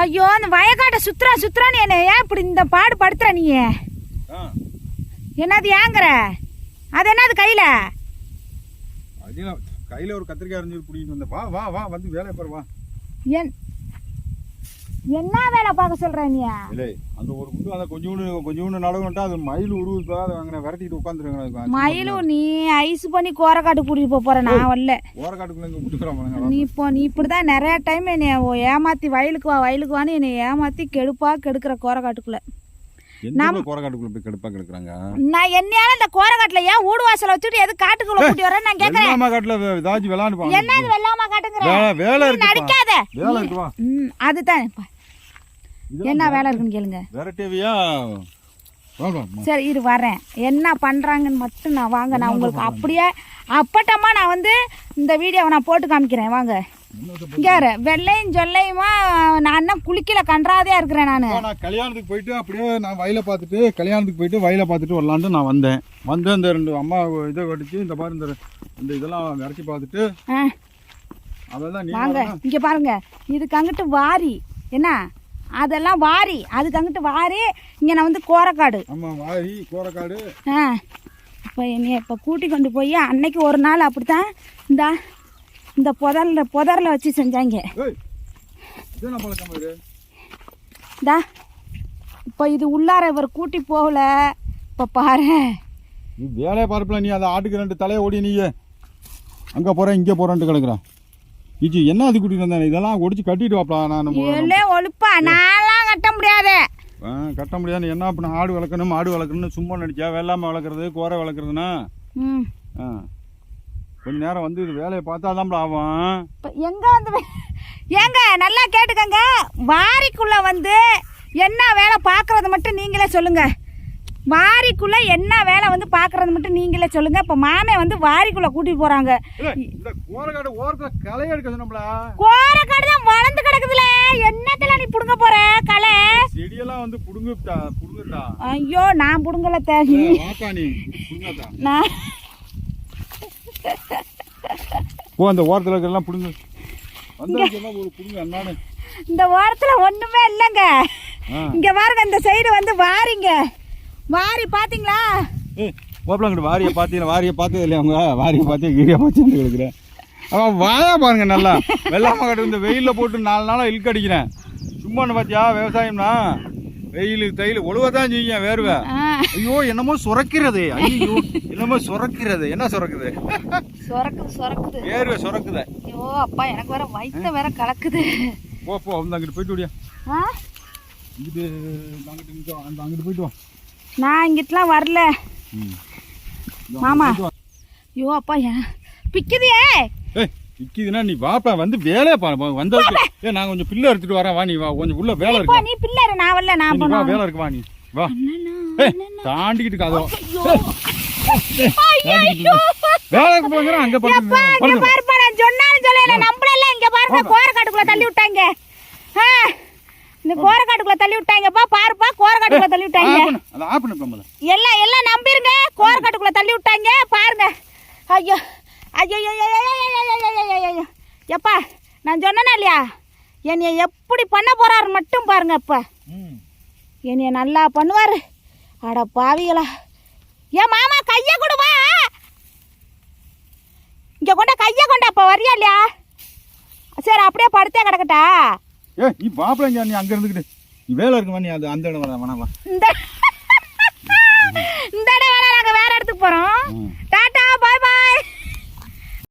ஐயோ அந்த வயக்காட்டை சுத்துறா சுத்துறான்னு என்ன ஏன் இப்படி இந்த பாடு படுத்துற நீ? என்னது ஏங்குற? அது என்னது கையில? கையில் ஒரு கத்திரிக்காய் வா வா வா வந்து வேலையை பாரு வா. என் என்ன வேலை பார்க்க சொல்ற நீ? இல்லை அந்த ஒரு குண்டு அந்த கொஞ்சோண்டு கொஞ்சோண்டு நடவுன்ட்டா அது மயில் உருவுப்பா அதை அங்கே விரட்டிட்டு உட்காந்துருங்க மயிலும் நீ ஐஸ் பண்ணி கோரக்காட்டு கூட்டிட்டு போப் போற நான் வரல. ஓரக்காட்டுக்குள்ள இங்கே விட்டுக்கிறோம் நீ இப்போ நீ இப்படிதான் நிறைய டைம் என்னை ஏமாத்தி வயலுக்கு வா வயலுக்கு வான்னு என்னை ஏமாத்தி கெடுப்பா கெடுக்கிற கோரக்காட்டுக்குள்ள எந்த கோரக்காட்டுக்குள்ள போய் கடுப்பா கிடக்குறாங்க? நான் என்னையால இந்த கோரக்காட்டுல ஏன் ஊடு வாசல வச்சுட்டு எது காட்டுக்குள்ள கூட்டி வரேன்னு நான் கேட்கறேன் வெள்ளாமா காட்டுல ஏதாச்சும் விளாண்டு என்னது வெள்ளாமா காட்டுங்கிற? வேலை நடிக்காத. இருக்கு வா அதுதான். என்ன வேலை இருக்குன்னு கேளுங்க. சரி இரு வரேன் என்ன பண்றாங்கன்னு மட்டும் நான் வாங்க. நான் உங்களுக்கு அப்படியே அப்பட்டமா நான் வந்து இந்த வீடியோவை நான் போட்டு காமிக்கிறேன். வாங்க. இங்க வெள்ளையும் சொல்லையுமா நான் என்ன குளிக்கல கன்றாதே இருக்கிறேன் நான். நான் கல்யாணத்துக்கு போயிட்டு அப்படியே நான் வயலை பார்த்துட்டு கல்யாணத்துக்கு போயிட்டு வயலை பார்த்துட்டு வரலான்ட்டு நான் வந்தேன். வந்து அந்த ரெண்டு அம்மா இதை கடிச்சு இந்த மாதிரி இந்த இந்த இதெல்லாம் விரட்டி பார்த்துட்டு அதெல்லாம் வாங்க இங்க பாருங்க இதுக்கு அங்கிட்டு வாரி என்ன? அதெல்லாம் வாரி அதுக்கு அங்கிட்டு வாரி இங்க நான் வந்து கோரக்காடு. ஆமா வாரி கோரக்காடு. ஆ. இப்போ என்னைய இப்போ கூட்டி கொண்டு போய் அன்னைக்கு ஒரு நாள் அப்படித்தான் இந்த இந்த புதர்ல புதரில் வச்சு செஞ்சாங்க. இந்தா இப்போ இது உள்ளார இவர் கூட்டி போகல. இப்போ பாரு. நீ வேலையை பார்ப்பல நீ அந்த ஆட்டுக்கு ரெண்டு தலையை ஓடி நீ அங்கே போகிறேன் இங்கே போகிறேன்ட்டு கிடக்குறான். இச்சி என்ன அது கூட்டிட்டு வந்தேன்? இதெல்லாம் ஒடிச்சு கட்டிட்டு வாப்பா நான் எல்லே ஒழுப்பா நான்லாம் கட்ட முடியாது. கட்ட முடியாது. என்ன பண்ண? ஆடு வளர்க்கணும் மாடு வளர்க்கணும்னு சும்மா நடிச்சா வெள்ளாமை வளர்க்குறது கோரை வளர்க்குறதுன்னா ம். ஆ. கொஞ்ச நேரம் வந்து இது வேலையை பார்த்தா தான் ஆகும் எங்கே வந்து ஏங்க நல்லா கேட்டுக்கங்க. வாரிக்குள்ளே வந்து என்ன வேலை பார்க்குறது மட்டும் நீங்களே சொல்லுங்க. வாரிக்குள்ளே என்ன வேலை வந்து பார்க்குறது மட்டும் நீங்களே சொல்லுங்க. இப்போ மாமே வந்து வாரிக்குள்ளே கூட்டிட்டு இந்த கோரக்காடு ஓரத்தில் களை எடுக்குது நம்மள கோரக்காடு தான் வளர்ந்து கிடக்குதுல. என்னத்துல நீ புடுங்க போற களை? செடியெல்லாம் வந்து புடுங்குட்டா புடுங்குட்டா ஐயோ நான் புடுங்கல புடுங்காதா? நான் ஓ அந்த ஓரத்தில் இருக்கிறதெல்லாம் புடுங்கு. இந்த ஓரத்துல ஒண்ணுமே இல்லைங்க. இங்க பாருங்க இந்த சைடு வந்து வாரிங்க. வாரி பாத்தீங்களா? ஏய் ஓப்பலங்கிட்ட வாரியை பார்த்தீங்களா? வாரியை பார்த்தது இல்லையா அவங்க? வாரியை பார்த்து கீரியை பார்த்து கிடக்குறேன். அவன் வாயா பாருங்க நல்லா. வெள்ளாம கட்டு இந்த வெயிலில் போட்டு நாலு நாளாக இழுக்க அடிக்கிறேன். சும்மா பார்த்தியா விவசாயம்னா? வெயில் தையில் ஒழுவ தான் செய்யும் வேர்வை. ஐயோ என்னமோ சுரக்கிறது. ஐயோ என்னமோ சுரக்கிறது. என்ன சுரக்குது? சொரக்குது சொரக்குது. வேர்வை சுரக்குது. ஐயோ அப்பா எனக்கு வேற வயித்த வேற கலக்குது. போ போ அந்த அங்கிட்டு போயிட்டு விடியா. ஆ? இங்கிட்டு அங்கிட்டு அந்த அங்கிட்டு போயிட்டு வா. நான் இங்கிட்டலாம் வரல. மாமா. ஐயோ அப்பா ஏன் பிக்குதியே நிக்கிதுன்னா நீ வாப்பா வந்து வேலையை பாரு வந்ததுக்கு. ஏ நான் கொஞ்சம் பிள்ளை எடுத்துட்டு வரேன் வா நீ வா கொஞ்சம் உள்ள வேலை இருக்கு நீ பிள்ளைரு நான் வரல நான் வேலை இருக்கு வா நீ. வா. தாண்டிக்கிட்டு காதோ வேலைக்கு போங்கற அங்க பாருங்க பாரு பாரு சொன்னாலும் சொல்லல நம்மள எல்லாம் இங்க பாருங்க கோரக்காட்டுக்குள்ள தள்ளி விட்டாங்க. இந்த கோரக்காட்டுக்குள்ள தள்ளி விட்டாங்கப்பா பாருப்பா கோரக்காட்டுக்குள்ள தள்ளி விட்டாங்க. அத ஆஃப் பண்ணு நம்மள எல்லாம் எல்லாம் நம்பிருங்க கோரக்காட்டுக்குள்ள தள்ளி விட்டாங்க பாருங்க. ஐயோ ஐயோ ஐயோ எப்பா நான் சொன்னேனா இல்லையா? என்னைய எப்படி பண்ண போறாரு மட்டும் பாருங்க அப்பா. என்னைய நல்லா பண்ணுவார். அட பாவிகளா. ஏன் மாமா கையை கொடுவா இங்கே கொண்டா கையை கொண்டா இப்போ வரியா இல்லையா? சரி அப்படியே படுத்தே கிடக்கட்டா? ஏ நீ பாப்பிளங்க நீ அங்கே இருந்துக்கிட்டு. நீ வேலை இருக்குமா நீ அது அந்த இடம் வேணாம் வேணாம் இந்த இந்த இடம் வேணாம் நாங்கள் வேறு இடத்துக்கு போகிறோம்